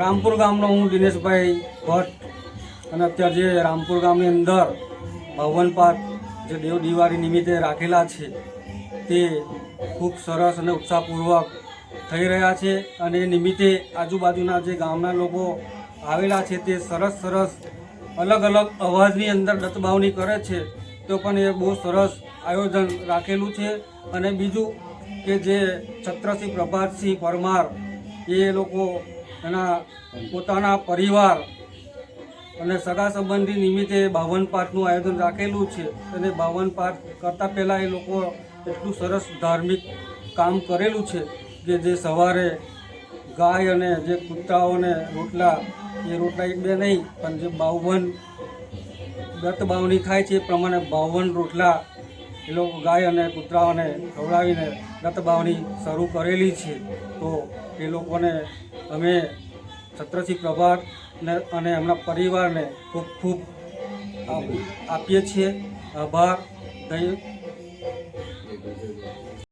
રામપુર ગામનો હું દિનેશભાઈ ભટ્ટ અને અત્યારે જે રામપુર ગામની અંદર ભવન પાઠ જે દેવ દિવાળી નિમિત્તે રાખેલા છે, તે ખૂબ સરસ અને ઉત્સાહપૂર્વક થઈ રહ્યા છે અને નિમિત્તે આજુબાજુના જે ગામના લોકો આવેલા છે, તે સરસ સરસ અલગ અલગ અવાજની અંદર દત્તભાવની કરે છે. તો પણ એ બહુ સરસ આયોજન રાખેલું છે. અને બીજું કે જે છત્રસિંહ પ્રભાતસિંહ પરમાર, એ લોકો એના પોતાના પરિવાર અને સગા સંબંધી નિમિત્તે બાવન પાઠનું આયોજન રાખેલું છે. અને બાવન પાઠ કરતાં પહેલાં એ લોકો એટલું સરસ ધાર્મિક કામ કરેલું છે કે જે સવારે ગાય અને જે કૂતરાઓને રોટલા, એ રોટલા એક બે નહીં, પણ જે બાવન દત્ત બાવની થાય છે એ પ્રમાણે બાવન રોટલા એ લોકો ગાય અને કૂતરાઓને ખવડાવીને દત્ત બાવની શરૂ કરેલી છે. તો એ લોકોને અમે છત્રસિંહ પ્રભાત ને અને એમના પરિવારને ખૂબ ખૂબ આપીએ છીએ. આભાર. થેન્ક